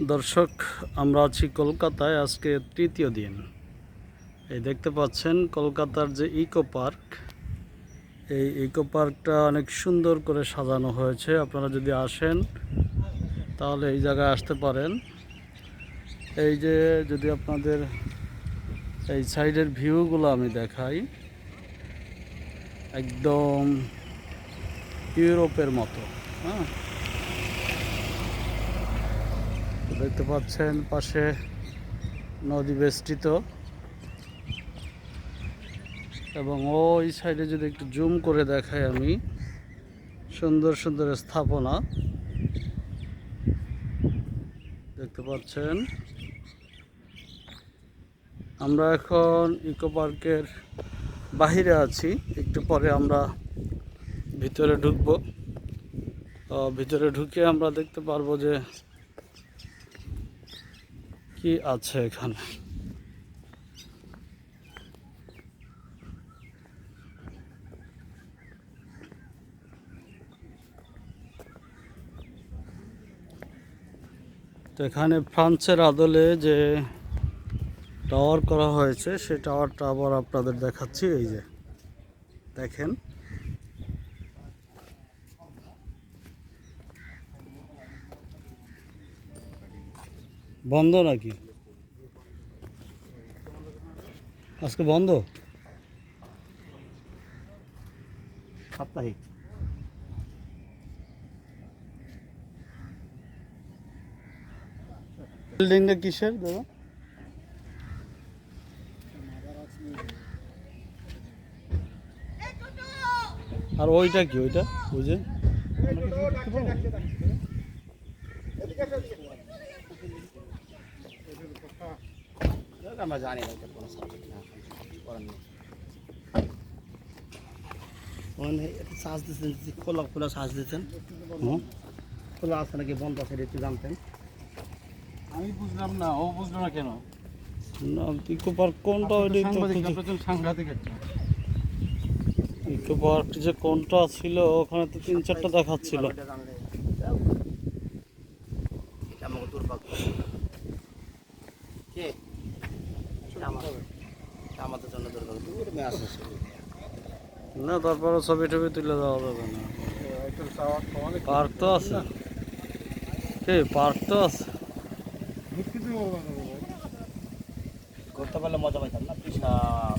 দর্শক, আমরা আছি কলকাতায়। আজকে তৃতীয় দিন। এই দেখতে পাচ্ছেন, কলকাতার যে ইকো পার্ক, এই ইকো পার্কটা অনেক সুন্দর করে সাজানো হয়েছে। আপনারা যদি আসেন, তাহলে এই জায়গায় আসতে পারেন। এই যে, যদি আপনাদের এই সাইডের ভিউগুলো আমি দেখাই, একদম ইউরোপের মতো হ্যাঁ? দেখতে পাচ্ছেন পাশে নদী বেষ্টিত। এবং ওই সাইডে যদি একটু জুম করে দেখাই আমি, সুন্দর সুন্দর স্থাপনা। দেখতে পাচ্ছেন। আমরা এখন ইকো পার্কের বাহিরে আছি, একটু পরে আমরা ভিতরে ঢুকবো। ভিতরে ঢুকে আমরা দেখতে পারব যে কি আছে এখানে? তো এখানে ফ্রান্সের আদলে যে টাওয়ার করা হয়েছে সেই টাওয়ারটা আবার আপনাদের দেখাচ্ছি, এই যে। দেখেন বন্ধ নাকি? আজকে বন্ধ? সাপ্তাহিক। বিল্ডিংটা কিসের দাদা? আর ওইটা কি ওইটা? ওই আমরা জানি না এটা কোনো সাবজেক্ট না করার নেই। মানে একটু শ্বাস দিচ্ছেন যে খোলা খোলা শ্বাস দিচ্ছেন হুম। খোলা আছে নাকি বন্ধ আছে একটু জানতেন। আমি বুঝলাম না ও বুঝলো না কেন? না কোনটা সাংঘাতিক একটা। যে কোনটা ছিল ওখানে তো তিন চারটা দেখাচ্ছিল। কে? আমাদের জন্য দরকার দূর মেয়ে আছে। না তারপরে ছবি টবি তুলে দেওয়া যাবে না। পার্ক তো আছে। কে পার্ক তো আছে? ঘুরতে করতে পারলে মজা পাইতাম না বিশাল।